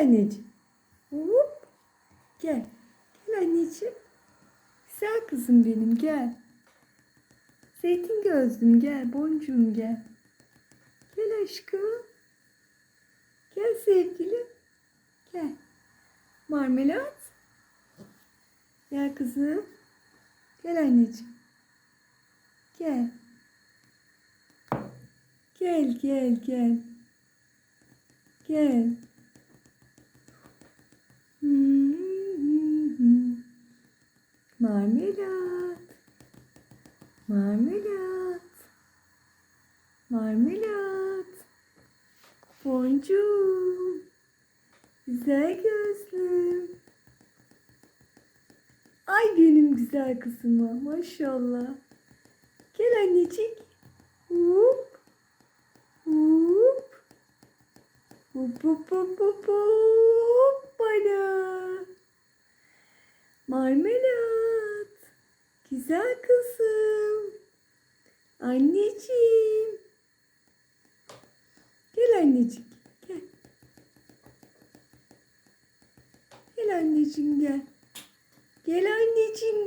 anneciğim. Hop. Gel. Gel anneciğim. Güzel kızım benim gel. Zeytin gözlüm gel. Boncuğum gel. Gel aşkım. Gel sevgilim. Gel. Marmelat. Gel kızım. Gel anneciğim. Gel. Gel gel gel. Gel. Marmelat. Marmelat. Marmelat. Boncuğum. Güzel gözlüm. Ay benim güzel kızıma maşallah. Gel annecik. Hop. Hop. Hop hop hop hop hop Marmelat. Güzel kızım. Anneciğim. Gel annecik. Gel. Gel anneciğim gel. Gel anneciğim anneciğim.